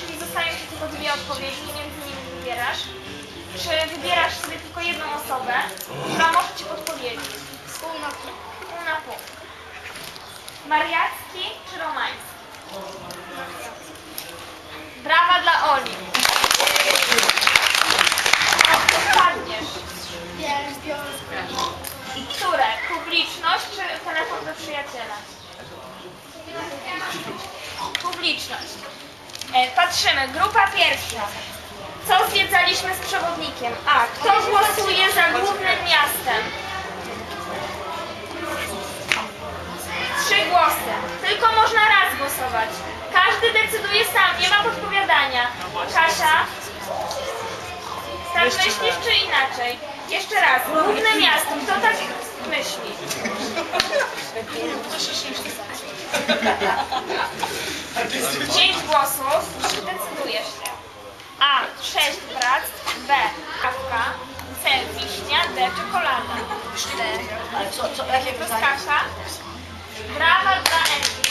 czyli zostają ci tylko dwie odpowiedzi i między nimi wybierasz. Czy wybierasz sobie tylko jedną osobę, która może ci podpowiedzieć? Pół na pół. Pół na pół. Mariacki czy Romański? Brawa dla Oli. Padniesz. Które? Publiczność czy telefon do przyjaciela? Publiczność. E, patrzymy. Grupa pierwsza. Co zwiedzaliśmy z przewodnikiem? A. Kto głosuje za głównym miastem? Trzy głosy. Tylko można raz głosować. Każdy decyduje sam, nie ma podpowiadania. Kasia? Tak myślisz czy inaczej? Jeszcze raz. Główne miasto. Kto tak myśli? Pięć głosów. Ale co, co, jakie To jest pytanie? Kasia. Brawa dla Emki.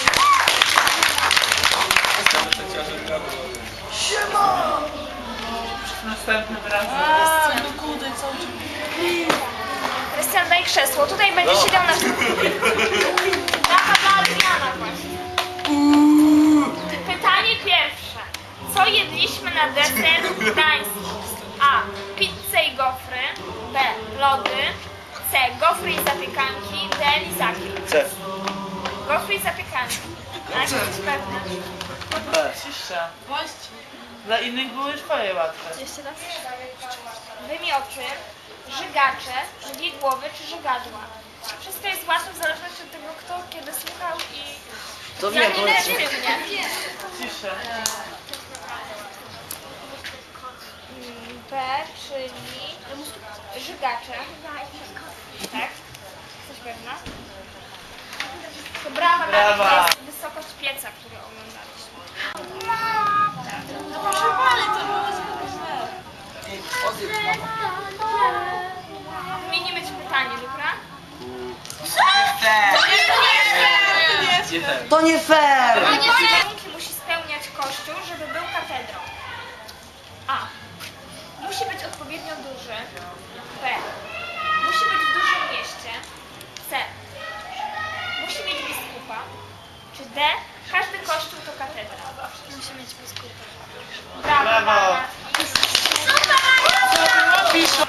Następnym razem. A, do kudy, co Krystian, daj krzesło. Tutaj będzie siedział na Brawa dla Adriana właśnie. Pytanie pierwsze. Co jedliśmy na deser w Gdańsku? Gofry i zapiekanki. D. Lizaki. C. Gofry i zapiekanki. A, jesteś pewny? Cisza. Dla innych były twoje łatwe. Jeszcze raz. Wymioty, żygacze, żywigłowy czy żygadła. Wszystko jest łatwe w zależności od tego, kto kiedy słuchał i To ja wiem, nie bo... negatywnie. Cisza. Mm, B, czyli żygacze. Tak? Jesteś pewna? To brawa, Brawa. To jest wysokość pieca, który oglądaliśmy. Tak. No proszę pani, to było Wymienimy ci pytanie, dobra? Nie ten. To nie fair! Warunki musi spełniać Kościół, żeby był katedrą. A. Odpowiednio duży. B. Musi być w dużym mieście. C. Musi mieć biskupa. Czy D. Każdy kościół to katedra. Musi mieć biskupa. Brawo. Brawo. Mama. Co